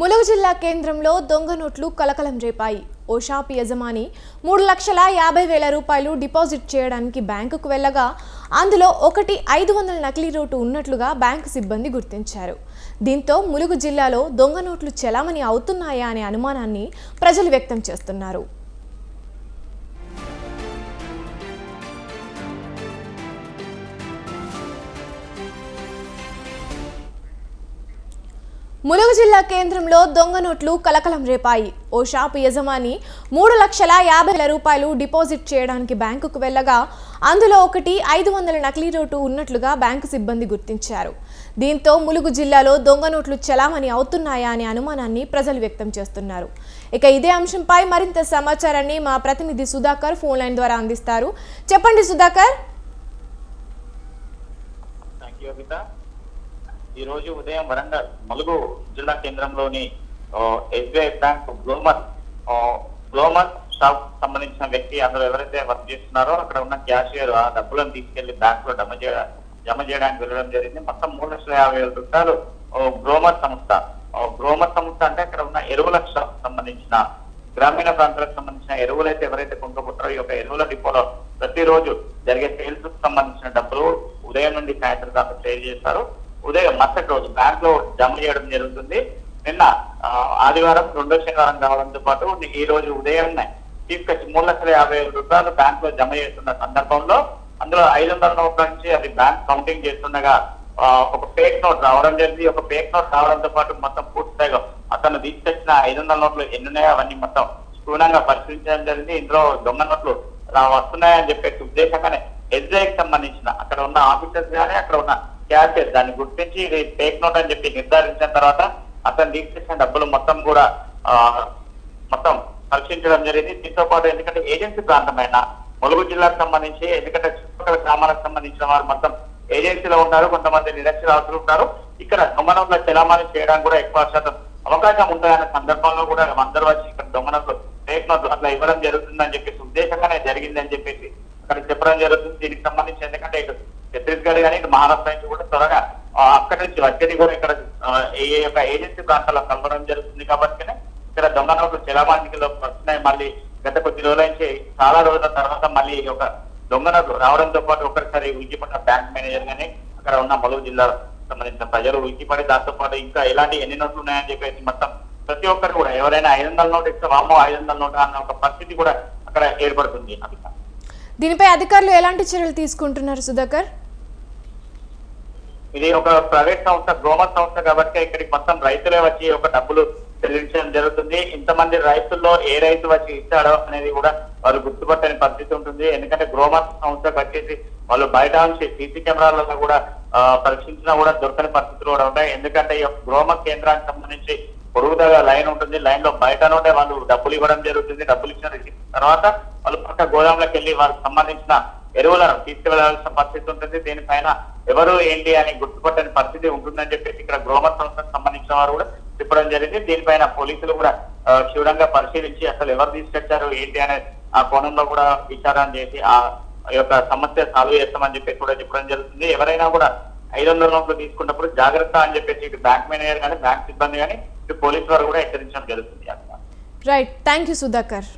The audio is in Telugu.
ములుగు జిల్లా కేంద్రంలో దొంగ నోట్లు కలకలం రేపాయి. ఓ షాప్ యజమాని మూడు లక్షల యాభై వేల రూపాయలు డిపాజిట్ చేయడానికి బ్యాంకుకు వెళ్ళగా అందులో ఒకటి ఐదు వందల నకిలీ నోటు ఉన్నట్లుగా బ్యాంకు సిబ్బంది గుర్తించారు. దీంతో ములుగు జిల్లాలో దొంగ నోట్లు చెలామణి అవుతున్నాయా అనే అనుమానాన్ని ప్రజలు వ్యక్తం చేస్తున్నారు. ములుగు జిల్లా కేంద్రంలో దొంగ నోట్లు కలకలం రేపాయి. ఓ షాపు యజమాని మూడు లక్షల యాభై వేల రూపాయలు డిపాజిట్ చేయడానికి బ్యాంకుకు వెళ్ళగా అందులో ఒకటి ఐదు వందల నకిలీ నోటు ఉన్నట్లుగా బ్యాంకు సిబ్బంది గుర్తించారు. దీంతో ములుగు జిల్లాలో దొంగ నోట్లు చలామణి అవుతున్నాయా అనే అనుమానాన్ని ప్రజలు వ్యక్తం చేస్తున్నారు. ఇక ఇదే అంశంపై మరింత సమాచారాన్ని మా ప్రతినిధి సుధాకర్ ఫోన్ లైన్ ద్వారా అందిస్తారు. చెప్పండి సుధాకర్. థ్యాంక్ యూ ఈ రోజు ఉదయం వరంగల్ మలుగు జిల్లా కేంద్రంలోని ఎస్బీఐ బ్యాంక్ గ్లోమర్ గ్లోమర్ షాప్ సంబంధించిన వ్యక్తి అందులో ఎవరైతే వర్క్ చేస్తున్నారో అక్కడ ఉన్న క్యాషియర్ ఆ డబ్బులను తీసుకెళ్ళి బ్యాంక్లో జమ చేయ జమ చేయడానికి వెళ్ళడం జరిగింది. మొత్తం మూడు లక్షల యాభై వేల రూపాయలు గ్రోమర్ గ్లోమర్ సంస్థ గ్రోమర్ గ్లోమర్ సంస్థ అంటే అక్కడ ఉన్న ఎరువుల షాప్ సంబంధించిన గ్రామీణ ప్రాంతాలకు సంబంధించిన ఎరువులు అయితే ఎవరైతే కొనుక్కుంటారో ఈ యొక్క ఎరువుల డిపోలో ప్రతిరోజు జరిగే సేల్స్కు సంబంధించిన డబ్బులు ఉదయం నుండి సాయంత్రం దాకా సేల్ చేస్తారు. ఉదయం మరుసటి రోజు బ్యాంక్లో జమ చేయడం జరుగుతుంది. నిన్న ఆదివారం రెండో శనివారం కావడంతో పాటు ఈ రోజు ఉదయం తీసుకొచ్చి మూడు లక్షల యాభై వేల రూపాయలు బ్యాంక్లో జమ చేస్తున్న సందర్భంలో అందులో ఐదు వందల నోట్ల నుంచి అది బ్యాంక్ కౌంటింగ్ చేస్తుండగా ఒక ఫేక్ నోట్ రావడం జరిగింది. ఒక ఫేక్ నోట్ రావడంతో పాటు మొత్తం పూర్తిగా అతను తీసుకొచ్చిన ఐదు వందల నోట్లు ఎన్ని ఉన్నాయో అవన్నీ మొత్తం స్థూలంగా పరిశీలించడం జరిగింది. ఇందులో దొంగ నోట్లు వస్తున్నాయని చెప్పేసి ఉద్దేశంగానే ఎస్బీఐకి సంబంధించిన అక్కడ ఉన్న ఆఫీసర్స్ కానీ అక్కడ ఉన్న క్యాషియర్ దాన్ని గుర్తించి ఇది ఫేక్ నోట్ అని చెప్పి నిర్ధారించిన తర్వాత అతను తీసుకొచ్చిన డబ్బులు మొత్తం కూడా మొత్తం పరీక్షించడం జరిగింది. దీంతో పాటు ఎందుకంటే ఏజెన్సీ ప్రాంతమైన ములుగు జిల్లాకు సంబంధించి ఎందుకంటే చుట్టుపక్కల గ్రామాలకు సంబంధించిన వారు మొత్తం ఏజెన్సీలో ఉంటారు కొంతమంది నిరక్షరాస్తులు ఉంటారు. ఇక్కడ దొంగనంలో చలామణి చేయడానికి కూడా ఎక్కువ శాతం అవకాశం ఉంటాయన్న సందర్భంలో కూడా అందరూ వచ్చి ఇక్కడ దొంగనంలో ఫేక్ నోట్లు అట్లా ఇవ్వడం జరుగుతుందని చెప్పేసి ఉద్దేశంగానే జరిగిందని చెప్పేసి అక్కడ చెప్పడం జరుగుతుంది. దీనికి సంబంధించి ఎందుకంటే ఇటు ఛత్తీస్గఢ్ కానీ ఇటు మహారాష్ట్ర నుంచి కూడా త్వరగా అక్కడి నుంచి వచ్చేది కూడా ఇక్కడ ఈ యొక్క ఏజెన్సీ ప్రాంతాల్లో కలవడం జరుగుతుంది కాబట్టి ఇక్కడ దొంగ నోట్లు చలామణిలో వస్తున్నాయి. మళ్ళీ గత కొద్ది రోజుల నుంచి చాలా రోజుల తర్వాత మళ్ళీ ఈ యొక్క దొంగ నోట్లు రావడంతో పాటు ఒకసారి ఉలికిపడిన బ్యాంక్ మేనేజర్ గానీ అక్కడ ఉన్న మలుగు జిల్లా సంబంధించిన ప్రజలు ఉలికిపడి దాంతో పాటు ఇంకా ఎలాంటి ఎన్ని నోట్లు ఉన్నాయని చెప్పేసి మొత్తం ప్రతి ఒక్కరు కూడా ఎవరైనా ఐదు వందల నోటు ఇస్తే వామో ఐదు వందల నోటు అన్న ఒక పరిస్థితి కూడా అక్కడ ఏర్పడుతుంది. దీనిపై అధికారులు ఎలాంటి చర్యలు తీసుకుంటున్నారు సుధాకర్? ఇది ఒక ప్రైవేట్ సంస్థ గ్రోమర్ సంస్థ కాబట్టి ఇక్కడికి మొత్తం రైతులే వచ్చి ఒక డబ్బులు చెల్లించడం జరుగుతుంది. ఇంతమంది రైతుల్లో ఏ రైతు వచ్చి ఇచ్చాడో అనేది కూడా వాళ్ళు గుర్తుపట్టని పరిస్థితి ఉంటుంది. ఎందుకంటే గ్రోమర్ సంస్థకు వచ్చేసి వాళ్ళు బయట నుంచి సీసీ కెమెరాలలో కూడా పరీక్షించినా కూడా దొరకని పరిస్థితులు కూడా ఉంటాయి. ఎందుకంటే ఈ యొక్క గ్రోమర్ కేంద్రానికి సంబంధించి పొరుగుదల లైన్ ఉంటుంది. లైన్లో బయట నుండే వాళ్ళు డబ్బులు ఇవ్వడం జరుగుతుంది. డబ్బులు ఇచ్చిన తర్వాత వాళ్ళు పక్క గోదాంలోకి వెళ్ళి వారికి సంబంధించిన ఎరువులను తీసుకువెళ్ళాల్సిన పరిస్థితి ఉంటుంది. దీనిపైన ఎవరు ఏంటి అని గుర్తుపట్టని పరిస్థితి ఉంటుందని చెప్పేసి ఇక్కడ గ్రోమర్ సంస్థకు సంబంధించిన వారు కూడా చెప్పడం జరిగింది. దీనిపైన పోలీసులు కూడా ఆ, క్షుణ్ణంగా పరిశీలించి అసలు ఎవరు తీసుకొచ్చారు ఏంటి అనే ఆ కోణంలో కూడా విచారణ చేసి ఆ యొక్క సమస్య సాల్వ్ చేస్తామని చెప్పేసి కూడా చెప్పడం జరుగుతుంది. ఎవరైనా కూడా ఐదు వందల నోట్లు తీసుకున్నప్పుడు జాగ్రత్త అని చెప్పేసి ఇటు బ్యాంక్ మేనేజర్ కానీ బ్యాంక్ సిబ్బంది కానీ ఇటు పోలీసు వారు కూడా హెచ్చరించడం జరుగుతుంది. Right thank you Sudhakar